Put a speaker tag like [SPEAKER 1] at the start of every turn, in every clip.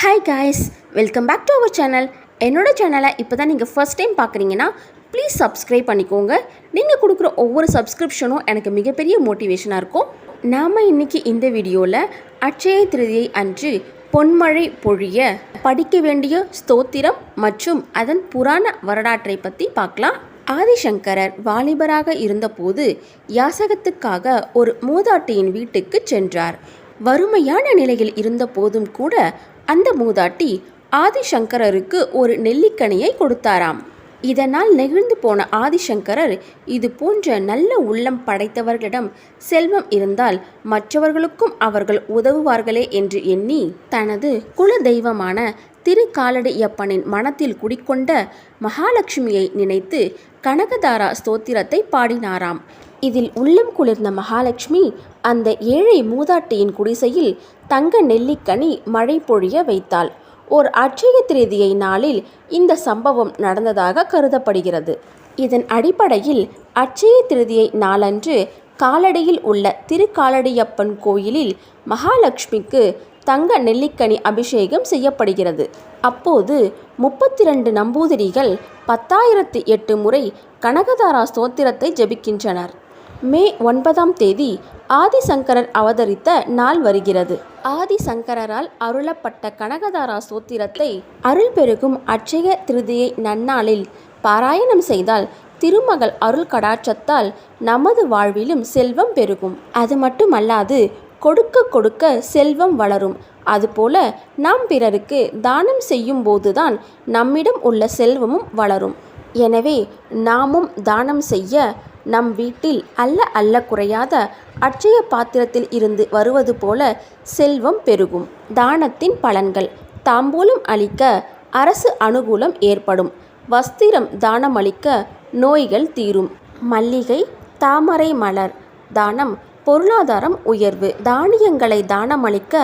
[SPEAKER 1] Hi guys welcome back to our channel என்னோட சேனலை இப்போ தான் நீங்கள் ஃபர்ஸ்ட் டைம் பார்க்குறீங்கன்னா ப்ளீஸ் சப்ஸ்கிரைப் பண்ணிக்கோங்க. நீங்கள் கொடுக்குற ஒவ்வொரு சப்ஸ்கிரிப்ஷனும் எனக்கு மிகப்பெரிய மோட்டிவேஷனாக இருக்கும். நாம் இன்னைக்கு இந்த வீடியோவில் அட்சய திருதியை அன்று பொன்மழை பொழிய படிக்க வேண்டிய ஸ்தோத்திரம் மற்றும் அதன் புராண வரலாற்றை பற்றி பார்க்கலாம். ஆதிசங்கரர் வாலிபராக இருந்தபோது யாசகத்துக்காக ஒரு மூதாட்டியின் வீட்டுக்கு சென்றார். வறுமையான நிலையில் இருந்த போதும் கூட அந்த மூதாட்டி ஆதிசங்கரருக்கு ஒரு நெல்லிக்கனியை கொடுத்தாராம். இதனால் நெகிழ்ந்து போன ஆதிசங்கரர் இது போன்ற நல்ல உள்ளம் படைத்தவர்களிடம் செல்வம் இருந்தால் மற்றவர்களுக்கும் அவர்கள் உதவுவார்களே என்று எண்ணி தனது குல தெய்வமான திருக்காலடியப்பனின் மனத்தில் குடிக்கொண்ட மகாலட்சுமியை நினைத்து கனகதாரா ஸ்தோத்திரத்தை பாடினாராம். இதில் உள்ளம் குளிர்ந்த மகாலட்சுமி அந்த ஏழை மூதாட்டியின் குடிசையில் தங்க நெல்லிக்கனி மழை பொழிய வைத்தாள். ஓர் அட்சய திருதியை நாளில் இந்த சம்பவம் நடந்ததாக கருதப்படுகிறது. இதன் அடிப்படையில் அட்சய திருதியை நாளன்று காலடியில் உள்ள திருக்காலடியப்பன் கோயிலில் மகாலட்சுமிக்கு தங்க நெல்லிக்கனி அபிஷேகம் செய்யப்படுகிறது. அப்போது முப்பத்தி ரெண்டு நம்பூதிரிகள் பத்தாயிரத்து எட்டு முறை கனகதாரா ஸ்தோத்திரத்தை ஜெபிக்கின்றனர். மே ஒன்பதாம் தேதி ஆதிசங்கரர் அவதரித்த நாள் வருகிறது. ஆதிசங்கரரால் அருளப்பட்ட கனகதாரா ஸ்தோத்திரத்தை அருள் பெருகும் அட்சய திருதியை நன்னாளில் பாராயணம் செய்தால் திருமகள் அருள் கடாட்சத்தால் நமது வாழ்விலும் செல்வம் பெருகும். அது மட்டுமல்லாது கொடுக்க கொடுக்க செல்வம் வளரும். அதுபோல நாம் பிறருக்கு தானம் செய்யும் போதுதான் நம்மிடம் உள்ள செல்வமும் வளரும். எனவே நாமும் தானம் செய்ய நம் வீட்டில் அல்ல அல்ல குறையாத அட்சய பாத்திரத்தில் இருந்து வருவது போல செல்வம் பெருகும். தானத்தின் பலன்கள். தாம்பூலம் அளிக்க அரசு அனுகூலம் ஏற்படும். வஸ்திரம் தானமளிக்க நோய்கள் தீரும். மல்லிகை தாமரை மலர். தானம் பொருளாதாரம் உயர்வு. தானியங்களை தானமளிக்க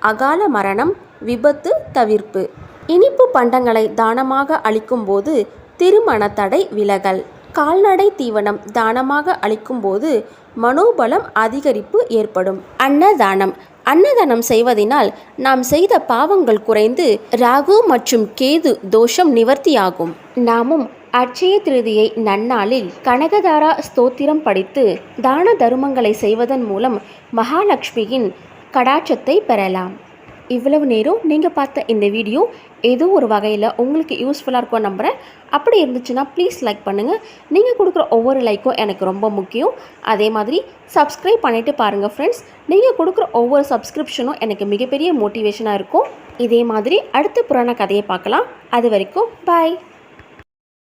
[SPEAKER 1] அகால மரணம் விபத்து தவிர்ப்பு. இனிப்பு பண்டங்களை தானமாக அளிக்கும்போது திருமண தடை விலகல். கால்நடை தீவனம் தானமாக அளிக்கும்போது மனோபலம் அதிகரிப்பு ஏற்படும். அன்னதானம். அன்னதானம் செய்வதனால் நாம் செய்த பாவங்கள் குறைந்து ராகு மற்றும் கேது தோஷம் நிவர்த்தியாகும். நாமும் அட்சய திருதியை நன்னாளில் கனகதாரா ஸ்தோத்திரம் படித்து தான தருமங்களை செய்வதன் மூலம் மகாலட்சுமியின் கடாட்சத்தை பெறலாம். இவ்வளவு நேரம் நீங்கள் பார்த்த இந்த வீடியோ ஏதோ ஒரு வகையில் உங்களுக்கு யூஸ்ஃபுல்லாக இருக்கும் நம்புகிறேன் அப்படி இருந்துச்சுன்னா ப்ளீஸ் லைக் பண்ணுங்கள் நீங்கள் கொடுக்குற ஒவ்வொரு லைக்கும் எனக்கு ரொம்ப முக்கியம். அதே மாதிரி சப்ஸ்கிரைப் பண்ணிவிட்டு பாருங்கள் ஃப்ரெண்ட்ஸ் நீங்கள் கொடுக்குற ஒவ்வொரு சப்ஸ்கிரிப்ஷனும் எனக்கு மிகப்பெரிய மோட்டிவேஷனாக இருக்கும். இதே மாதிரி அடுத்த புராண கதையை பார்க்கலாம். அது வரைக்கும் பாய்